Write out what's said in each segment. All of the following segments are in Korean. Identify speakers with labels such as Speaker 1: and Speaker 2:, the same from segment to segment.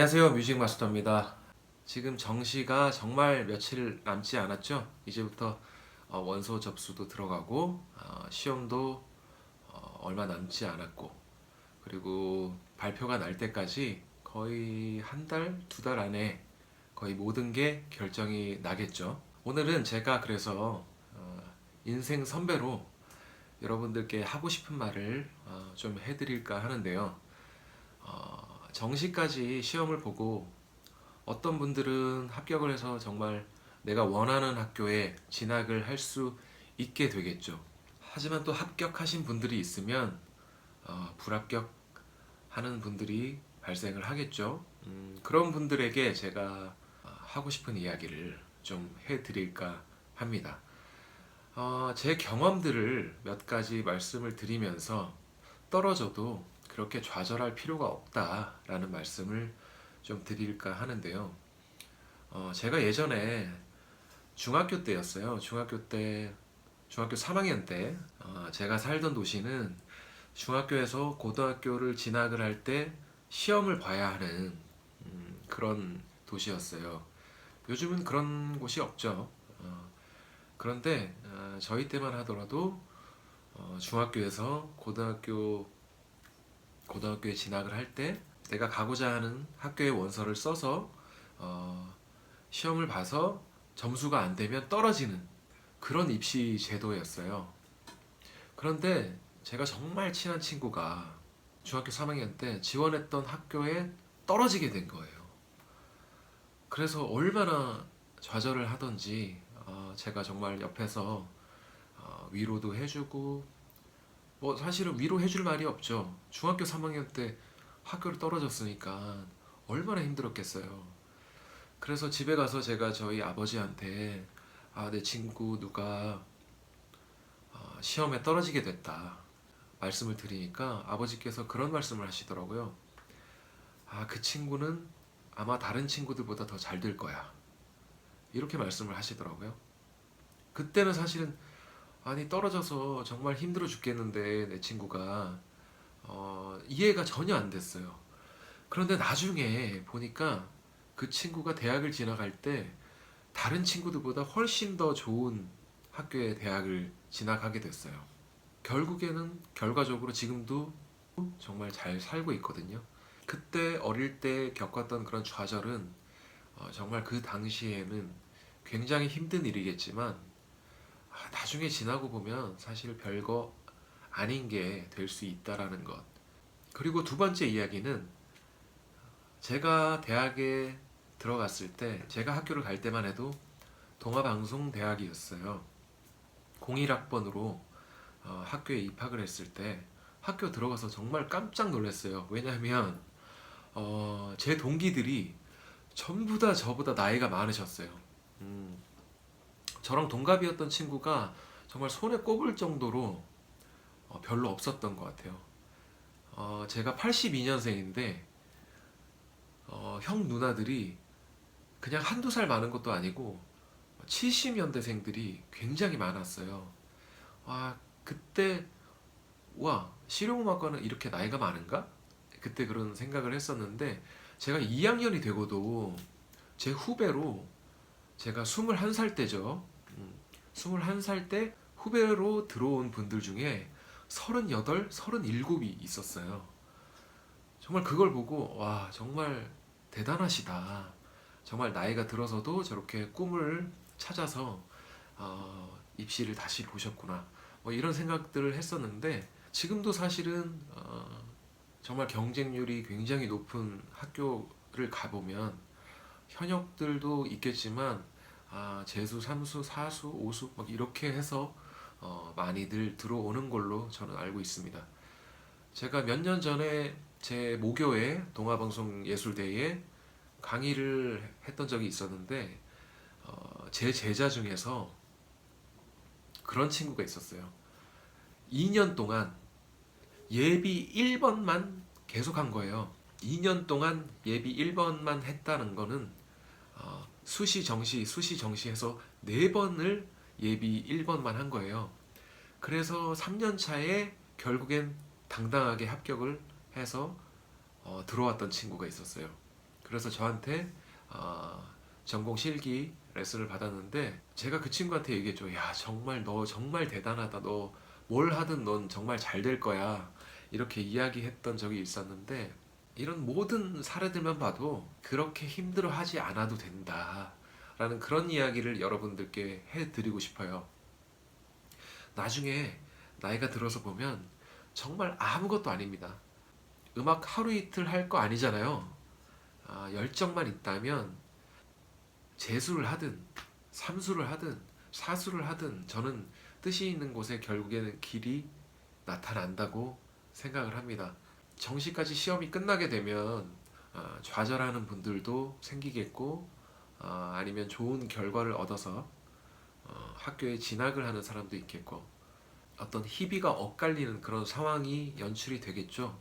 Speaker 1: 안녕하세요 뮤직 마스터입니다. 지금 정시가 정말 며칠 남지 않았죠? 이제부터 어, 원서 접수도 들어가고 어, 시험도 어, 얼마 남지 않았고 그리고 발표가 날 때까지 거의 한 달, 두 달 안에 거의 모든 게 결정이 나겠죠. 오늘은 제가 그래서 어, 인생 선배로 여러분들께 하고 싶은 말을 어, 좀 해드릴까 하는데요. 어, 정시까지 시험을 보고 어떤 분들은 합격을 해서 정말 내가 원하는 학교에 진학을 할 수 있게 되겠죠. 하지만 또 합격하신 분들이 있으면 어, 불합격하는 분들이 발생을 하겠죠. 음, 그런 분들에게 제가 어, 하고 싶은 이야기를 좀 해드릴까 합니다. 어, 제 경험들을 몇 가지 말씀을 드리면서 떨어져도 그렇게 좌절할 필요가 없다라는 말씀을 좀 드릴까 하는데요. 어, 제가 예전에 중학교 때였어요. 중학교 때, 중학교 3학년 때, 어, 제가 살던 도시는 중학교에서 고등학교를 진학을 할 때 시험을 봐야 하는 음, 그런 도시였어요. 요즘은 그런 곳이 없죠. 어, 그런데 어, 저희 때만 하더라도 어, 중학교에서 고등학교 고등학교에 진학을 할 때 내가 가고자 하는 학교의 원서를 써서 어, 시험을 봐서 점수가 안 되면 떨어지는 그런 입시 제도였어요. 그런데 제가 정말 친한 친구가 중학교 3학년 때 지원했던 학교에 떨어지게 된 거예요. 그래서 얼마나 좌절을 하던지 어, 제가 정말 옆에서 어, 위로도 해주고 뭐 사실은 위로해줄 말이 없죠. 중학교 3학년 때 학교를 떨어졌으니까 얼마나 힘들었겠어요. 그래서 집에 가서 제가 저희 아버지한테 아, 내 친구 누가 어, 시험에 떨어지게 됐다 말씀을 드리니까 아버지께서 그런 말씀을 하시더라고요. 아, 그 친구는 아마 다른 친구들보다 더 잘 될 거야. 이렇게 말씀을 하시더라고요. 그때는 사실은 아니 떨어져서 정말 힘들어 죽겠는데 내 친구가 어, 이해가 전혀 안 됐어요. 그런데 나중에 보니까 그 친구가 대학을 진학할 때 다른 친구들보다 훨씬 더 좋은 학교에 대학을 진학하게 됐어요. 결국에는 결과적으로 지금도 정말 잘 살고 있거든요. 그때 어릴 때 겪었던 그런 좌절은 어, 정말 그 당시에는 굉장히 힘든 일이겠지만 아, 나중에 지나고 보면 사실 별거 아닌 게 될 수 있다라는 것. 그리고 두 번째 이야기는 제가 대학에 들어갔을 때 제가 학교를 갈 때만 해도 동아방송 대학이었어요. 01학번으로 어, 학교에 입학을 했을 때 학교 들어가서 정말 깜짝 놀랐어요. 왜냐하면 어, 제 동기들이 전부 다 저보다 나이가 많으셨어요. 음, 저랑 동갑이었던 친구가 정말 손에 꼽을 정도로 어, 별로 없었던 것 같아요. 어, 제가 82년생인데 어, 형 누나들이 그냥 한두 살 많은 것도 아니고 70년대생들이 굉장히 많았어요. 와 그때 와 실용음악과는 이렇게 나이가 많은가? 그때 그런 생각을 했었는데 제가 2학년이 되고도 제 후배로 제가 21살 때죠. 음, 21살 때 후배로 들어온 분들 중에 38, 37이 있었어요. 정말 그걸 보고 와 정말 대단하시다. 정말 나이가 들어서도 저렇게 꿈을 찾아서 어, 입시를 다시 보셨구나. 뭐 이런 생각들을 했었는데 지금도 사실은 어, 정말 경쟁률이 굉장히 높은 학교를 가보면 현역들도 있겠지만 아, 재수, 삼수, 사수, 오수 막 이렇게 해서 어, 많이들 들어오는 걸로 저는 알고 있습니다. 제가 몇 년 전에 제 모교의 동아방송 예술대회에 강의를 했던 적이 있었는데 어, 제 제자 중에서 그런 친구가 있었어요. 2년 동안 예비 1번만 계속 한 거예요. 2년 동안 예비 1번만 했다는 거는 어, 수시 정시 수시 정시해서 4번을 예비 1번만 한 거예요. 그래서 3년 차에 결국엔 당당하게 합격을 해서 어, 들어왔던 친구가 있었어요. 그래서 저한테 어, 전공 실기 레슨을 받았는데 제가 그 친구한테 얘기했죠. 야 정말 너 정말 대단하다. 너 뭘 하든 넌 정말 잘 될 거야. 이렇게 이야기했던 적이 있었는데 이런 모든 사례들만 봐도 그렇게 힘들어하지 않아도 된다. 라는 그런 이야기를 여러분들께 해드리고 싶어요. 나중에 나이가 들어서 보면 정말 아무것도 아닙니다. 음악 하루 이틀 할 거 아니잖아요. 아, 열정만 있다면 재수를 하든 삼수를 하든 사수를 하든 저는 뜻이 있는 곳에 결국에는 길이 나타난다고 생각을 합니다. 정시까지 시험이 끝나게 되면 아, 좌절하는 분들도 생기겠고 아, 아니면 좋은 결과를 얻어서 어, 학교에 진학을 하는 사람도 있겠고 어떤 희비가 엇갈리는 그런 상황이 연출이 되겠죠.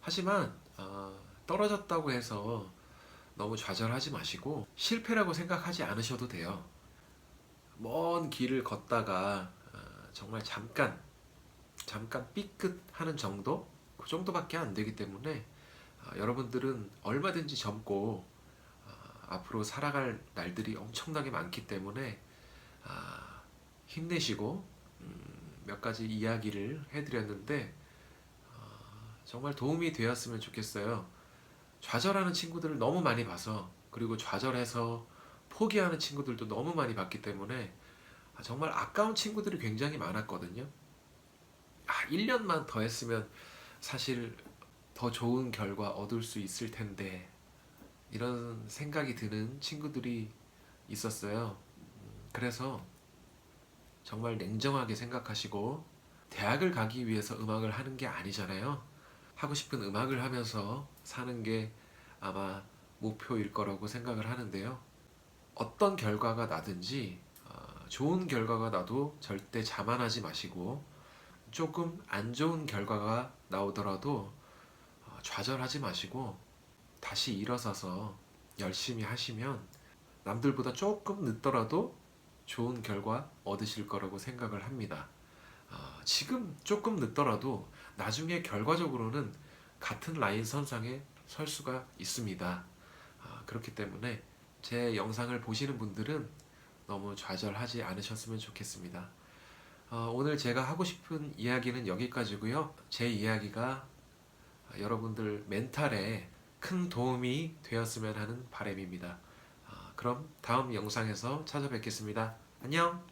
Speaker 1: 하지만 어, 떨어졌다고 해서 너무 좌절하지 마시고 실패라고 생각하지 않으셔도 돼요. 먼 길을 걷다가 어, 정말 잠깐 잠깐 삐끗하는 정도 그 정도밖에 안 되기 때문에 어, 여러분들은 얼마든지 젊고 어, 앞으로 살아갈 날들이 엄청나게 많기 때문에 아, 힘내시고 음, 몇 가지 이야기를 해드렸는데 어, 정말 도움이 되었으면 좋겠어요. 좌절하는 친구들을 너무 많이 봐서 그리고 좌절해서 포기하는 친구들도 너무 많이 봤기 때문에 아, 정말 아까운 친구들이 굉장히 많았거든요. 아, 1년만 더 했으면 사실 더 좋은 결과 얻을 수 있을 텐데 이런 생각이 드는 친구들이 있었어요. 음, 그래서 정말 냉정하게 생각하시고 대학을 가기 위해서 음악을 하는 게 아니잖아요. 하고 싶은 음악을 하면서 사는 게 아마 목표일 거라고 생각을 하는데요. 어떤 결과가 나든지 어, 좋은 결과가 나도 절대 자만하지 마시고 조금 안 좋은 결과가 나오더라도 어, 좌절하지 마시고 다시 일어서서 열심히 하시면 남들보다 조금 늦더라도 좋은 결과 얻으실 거라고 생각을 합니다. 어, 지금 조금 늦더라도 나중에 결과적으로는 같은 라인 선상에 설 수가 있습니다. 어, 그렇기 때문에 제 영상을 보시는 분들은 너무 좌절하지 않으셨으면 좋겠습니다. 어, 오늘 제가 하고 싶은 이야기는 여기까지고요. 제 이야기가 여러분들 멘탈에 큰 도움이 되었으면 하는 바람입니다. 어, 그럼 다음 영상에서 찾아뵙겠습니다. 안녕!